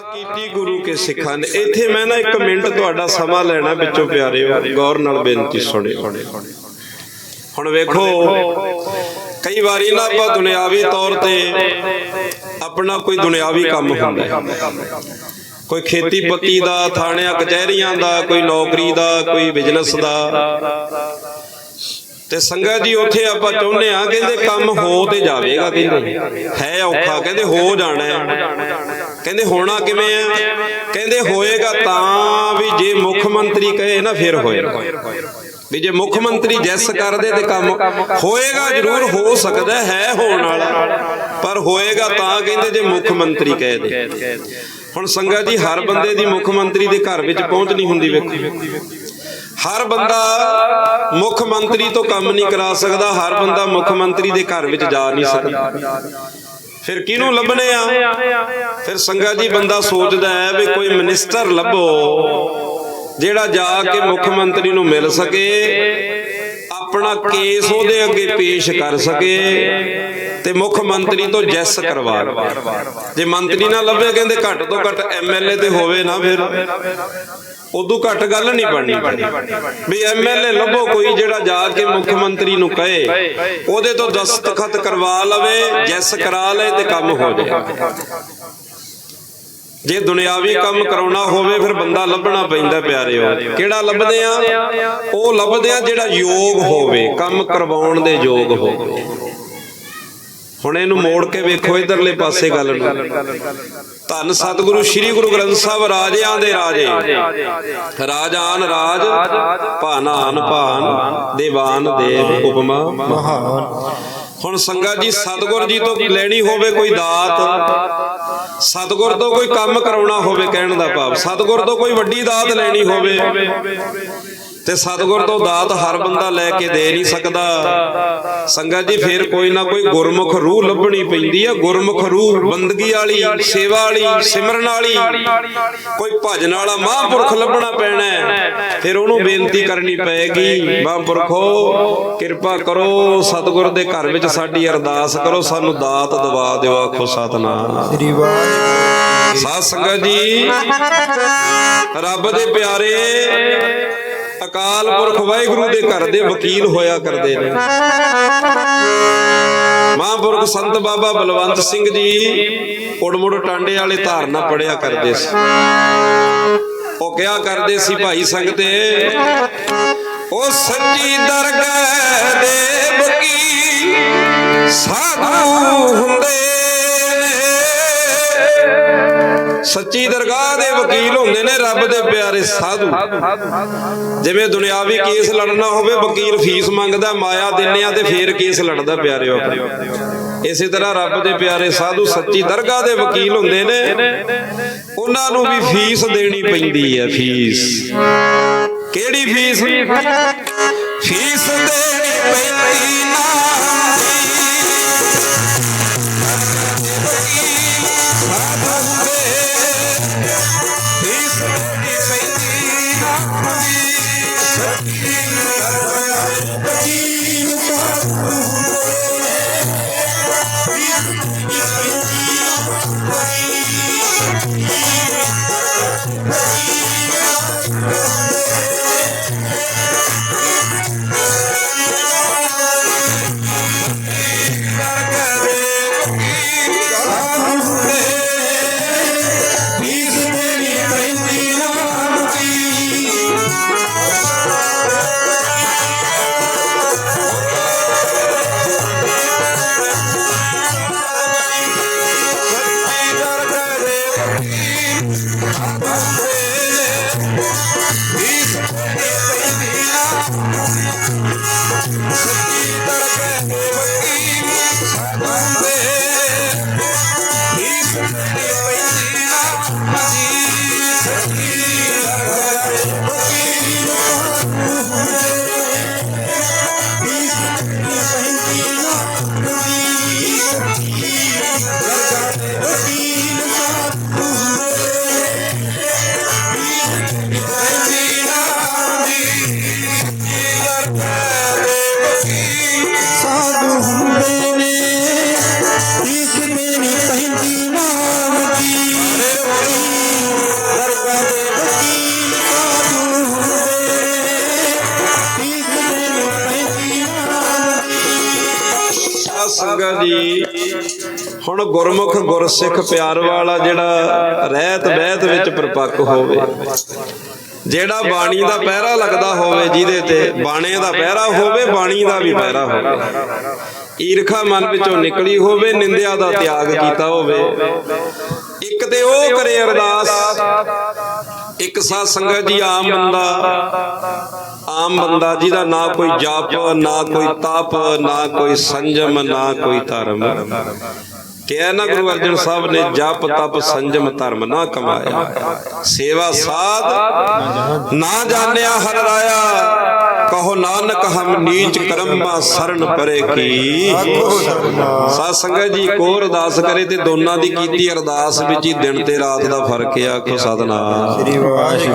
ਕੀਤੀ ਗੁਰੂ ਕੇ ਸਿੱਖਾਂ ਨੇ? ਇੱਥੇ ਮੈਂ ਨਾ ਇੱਕ ਮਿੰਟ ਤੁਹਾਡਾ ਸਮਾਂ ਲੈਣਾ ਵਿੱਚੋਂ ਪਿਆਰਿਓ ਗੌਰ ਨਾਲ ਬੇਨਤੀ ਸੁਣਿਓ। ਹੁਣ ਵੇਖੋ। ਕਈ ਵਾਰੀ ਨਾ ਆਪਾਂ ਦੁਨਿਆਵੀ ਤੌਰ ਤੇ ਆਪਣਾ ਕੋਈ ਦੁਨਿਆਵੀ ਕੰਮ ਹੁੰਦਾ ਹੈ। ਕੋਈ ਖੇਤੀਪਤੀ ਦਾ ਥਾਣਿਆਂ ਕਚਹਿਰੀਆਂ ਦਾ ਕੋਈ ਨੌਕਰੀ ਦਾ ਕੋਈ ਬਿਜ਼ਨਸ ਦਾ। ਤੇ ਸੰਗਤ ਜੀ ਉੱਥੇ ਆਪਾਂ ਚਾਹੁੰਦੇ ਆ ਕਹਿੰਦੇ ਕੰਮ ਹੋ ਤੇ ਜਾਵੇਗਾ ਕਹਿੰਦੇ ਹੈ ਔਖਾ, ਕਹਿੰਦੇ ਹੋ ਜਾਣਾ ਕਹਿੰਦੇ ਹੋਣਾ ਕਿਵੇਂ ਆ? ਕਹਿੰਦੇ ਹੋਏਗਾ ਤਾਂ ਵੀ ਜੇ ਮੁੱਖ ਮੰਤਰੀ ਕਹੇ ਨਾ ਫਿਰ ਹੋਏਗਾ। ਵੀ ਜੇ ਮੁੱਖ ਮੰਤਰੀ ਜੈਸ ਕਰਦੇ ਤੇ ਕੰਮ ਹੋਏਗਾ ਜ਼ਰੂਰ, ਹੋ ਸਕਦਾ ਹੈ ਹੋਣ ਵਾਲਾ। ਪਰ ਹੋਏਗਾ ਤਾਂ ਕਹਿੰਦੇ ਜੇ ਮੁੱਖ ਮੰਤਰੀ ਕਹੇ ਦੇ ਹੁਣ ਸੰਗਤ ਜੀ ਹਰ ਬੰਦੇ ਦੀ ਮੁੱਖ ਮੰਤਰੀ ਦੇ ਘਰ ਵਿੱਚ ਪਹੁੰਚ ਨਹੀਂ ਹੁੰਦੀ ਵੇਖੋ। ਹਰ ਬੰਦਾ ਮੁੱਖ ਮੰਤਰੀ ਤੋਂ ਕੰਮ ਨਹੀਂ ਕਰਾ ਸਕਦਾ, ਹਰ ਬੰਦਾ ਮੁੱਖ ਮੰਤਰੀ ਦੇ ਘਰ ਵਿੱਚ ਜਾ ਨਹੀਂ ਸਕਦਾ। ਫਿਰ ਕਿਹਨੂੰ ਲੱਭਣੇ ਆ? ਫਿਰ ਸੰਗਤ ਜੀ ਬੰਦਾ ਸੋਚਦਾ ਹੈ ਵੀ ਕੋਈ ਮਿਨਿਸਟਰ ਲੱਭੋ, ਜਿਹੜਾ ਜਾ ਕੇ ਮੁੱਖ ਮੰਤਰੀ ਨੂੰ ਮਿਲ ਸਕੇ, ਆਪਣਾ ਕੇਸ ਉਹਦੇ ਅੱਗੇ ਪੇਸ਼ ਕਰ ਸਕੇ ਤੇ ਮੁੱਖ ਮੰਤਰੀ ਤੋਂ ਜੈਸ ਕਰਵਾ ਜੇ ਮੰਤਰੀ ਨਾ ਲੱਭੇ, ਕਹਿੰਦੇ ਘੱਟ ਤੋਂ ਘੱਟ ਐਮਐਲਏ ਤੇ ਹੋਵੇ ਨਾ ਫਿਰ। ਉਦੋਂ ਘੱਟ ਗੱਲ ਨਹੀਂ ਬਣਨੀ। ਵੀ ਐਮਐਲਏ ਲੱਭੋ ਕੋਈ ਜਿਹੜਾ ਜਾ ਕੇ ਮੁੱਖ ਮੰਤਰੀ ਨੂੰ ਕਹੇ। ਉਹਦੇ ਤੋਂ ਦਸਤਖਤ ਕਰਵਾ ਲਵੇ, ਜੈਸ ਕਰਾ ਲਏ ਤੇ ਕੰਮ ਹੋ ਜਾਏ। ਜੇ ਦੁਨਿਆਵੀ ਕੰਮ ਕਰਾਉਣਾ ਹੋਵੇ, ਫਿਰ ਬੰਦਾ ਲੱਭਣਾ ਪੈਂਦਾ ਪਿਆਰਿਓ ਕਿਹੜਾ ਲੱਭਦੇ ਆ? ਉਹ ਲੱਭਦੇ ਆ ਜਿਹੜਾ ਯੋਗ ਹੋਵੇ, ਕੰਮ ਕਰਵਾਉਣ ਦੇ ਯੋਗ ਹੋਵੇ। ਹੁਣ ਇਹਨੂੰ ਮੋੜ ਕੇ ਵੇਖੋ ਇਧਰਲੇ ਪਾਸੇ ਗੱਲ ਨੂੰ। ਧੰਨ ਸਤਿਗੁਰੂ ਸ੍ਰੀ ਗੁਰੂ ਗ੍ਰੰਥ ਸਾਹਿਬ ਰਾਜਿਆਂ ਦੇ ਰਾਜੇ। ਰਾਜਾਨ ਰਾਜ ਭਾਨਾਨ ਭਾਨ ਦੇਵਾਨ ਦੇਵ ਉਪਮਾ। ਮਹਾਨ ਹੁਣ ਸੰਗਤ ਜੀ ਸਤਿਗੁਰ ਜੀ ਤੋਂ ਲੈਣੀ ਹੋਵੇ ਕੋਈ ਦਾਤ ਸਤਿਗੁਰ ਤੋਂ ਕੋਈ ਕੰਮ ਕਰਾਉਣਾ ਹੋਵੇ ਕਹਿਣ ਦਾ ਭਾਵ ਸਤਿਗੁਰ ਤੋਂ ਕੋਈ ਵੱਡੀ ਦਾਤ ਲੈਣੀ ਹੋਵੇ। ਤੇ ਸਤਿਗੁਰ ਤੋਂ ਦਾਤ ਹਰ ਬੰਦਾ ਲੈ ਕੇ ਦੇ ਨਹੀਂ ਸਕਦਾ। ਸੰਗਤ ਜੀ ਫੇਰ ਕੋਈ ਨਾ ਕੋਈ ਗੁਰਮੁਖ ਰੂਹ ਲੱਭਣੀ ਪੈਂਦੀ ਆ। ਗੁਰਮੁਖ ਰੂਹ ਬੰਦਗੀ ਵਾਲੀ ਸੇਵਾ ਵਾਲੀ ਸਿਮਰਨ ਵਾਲੀ। ਕੋਈ ਭਜਨ ਵਾਲਾ ਮਹਾਂਪੁਰਖ ਲੱਭਣਾ ਪੈਣਾ ਹੈ। ਫਿਰ ਉਹਨੂੰ ਬੇਨਤੀ ਕਰਨੀ ਪਏਗੀ ਮਹਾਂਪੁਰਖੋ ਕਿਰਪਾ ਕਰੋ ਸਤਿਗੁਰ ਦੇ ਘਰ ਵਿੱਚ ਸਾਡੀ ਅਰਦਾਸ ਕਰੋ ਸਾਨੂੰ ਦਾਤ ਦਵਾ ਦਿਓ ਆਖੋ ਸਤਨਾਮ। ਸ੍ਰੀ ਵਾਹਿਗੁਰੂ। ਸਾਧ ਸੰਗਤ ਜੀ। ਰੱਬ ਦੇ ਪਿਆਰੇ ਅਕਾਲ ਪੁਰਖ ਵਾਹਿਗੁਰੂ ਦੇ ਘਰ ਦੇ ਵਕੀਲ ਹੋਇਆ ਕਰਦੇ ਨੇ। ਮਹਾਂਪੁਰਖ ਸੰਤ ਬਾਬਾ ਬਲਵੰਤ ਸਿੰਘ ਜੀ ਉੜਮੁੜ ਟਾਂਡੇ ਵਾਲੇ ਧਾਰਨਾ ਪੜਿਆ ਕਰਦੇ ਸੀ। ਉਹ ਕਿਹਾ ਕਰਦੇ ਸੀ, ਭਾਈ ਸੰਗਤੇ, ਉਹ ਸੱਚੀ ਦਰਗਾਹ ਦੇ ਵਕੀਲ ਸਾਧੂ ਹੁੰਦੇ ਸੱਚੀ ਦਰਗਾਹ ਦੇ ਵਕੀਲ ਹੁੰਦੇ ਨੇ ਰੱਬ ਦੇ ਪਿਆਰੇ ਸਾਧੂ। ਜਿਵੇਂ ਦੁਨਿਆਵੀ ਕੇਸ ਲੜਨਾ ਹੋਵੇ, ਵਕੀਲ ਫੀਸ ਮੰਗਦਾ, ਮਾਇਆ ਦਿੰਨੇ ਆ ਤੇ ਫੇਰ ਕੇਸ ਲੜਦਾ, ਪਿਆਰਿਓ। ਇਸੇ ਤਰ੍ਹਾਂ ਰੱਬ ਦੇ ਪਿਆਰੇ ਸਾਧੂ ਸੱਚੀ ਦਰਗਾਹ ਦੇ ਵਕੀਲ ਹੁੰਦੇ ਨੇ, ਉਹਨਾਂ ਨੂੰ ਵੀ ਫੀਸ ਦੇਣੀ ਪੈਂਦੀ ਹੈ, ਫੀਸ। ਕਿਹੜੀ ਫੀਸ? ਫੀਸ ਦੇਣੀ ਪੈਂਦੀ Thank you. Mm-hmm. ਹੁਣ ਗੁਰਮੁਖ ਗੁਰਸਿੱਖ ਪਿਆਰ ਵਾਲਾ ਜਿਹੜਾ ਰਹਿਤ ਬਹਿਤ ਵਿੱਚ ਪ੍ਰਪੱਕ ਹੋਵੇ, ਜਿਹੜਾ ਬਾਣੀ ਦਾ ਪਹਿਰਾ ਲੱਗਦਾ ਹੋਵੇ ਜਿਹਦੇ ਤੇ ਬਾਣੇ ਦਾ ਪਹਿਰਾ ਹੋਵੇ, ਬਾਣੀ ਦਾ ਵੀ ਪਹਿਰਾ ਹੋਵੇ। ਈਰਖਾ ਮਨ ਵਿੱਚੋਂ ਨਿਕਲੀ ਹੋਵੇ, ਨਿੰਦਿਆ ਦਾ ਤਿਆਗ ਕੀਤਾ ਹੋਵੇ। ਇੱਕ ਤੇ ਉਹ ਕਰੇ ਅਰਦਾਸ ਇੱਕ ਸਾਧ ਸੰਗਤ ਜੀ, ਆਮ ਬੰਦਾ ਆਮ ਬੰਦਾ, ਜਿਹਦਾ ਨਾ ਕੋਈ ਜਾਪ, ਨਾ ਕੋਈ ਤਾਪ, ਨਾ ਕੋਈ ਸੰਜਮ, ਨਾ ਕੋਈ ਧਰਮ। ਕਿਹਾ ਨਾ ਗੁਰੂ ਅਰਜਨ ਸਾਹਿਬ ਨੇ ਜਪ ਤਪ ਸੰਜਮ ਧਰਮ ਨਾ ਕਮਾਇਆ। ਸੇਵਾ ਸਾਧ ਨਾ ਜਾਣਿਆ ਹਰ ਰਾਇਆ। ਕਹੋ ਨਾਨਕ ਹਮ ਨੀਚ ਕਰਮਾ ਸਰਨ ਪਰੇ ਕੀ। ਸਾਧ ਸੰਗਤ ਜੀ ਕੋ ਅਰਦਾਸ ਕਰੇ ਤੇ ਦੋਨਾਂ ਦੀ ਕੀਤੀ ਅਰਦਾਸ ਵਿੱਚ ਹੀ ਦਿਨ ਤੇ ਰਾਤ ਦਾ ਫ਼ਰਕ ਆ ਆਖੋ ਸਤਨਾਮ। ਸ੍ਰੀ ਵਾਹਿਗੁਰੂ।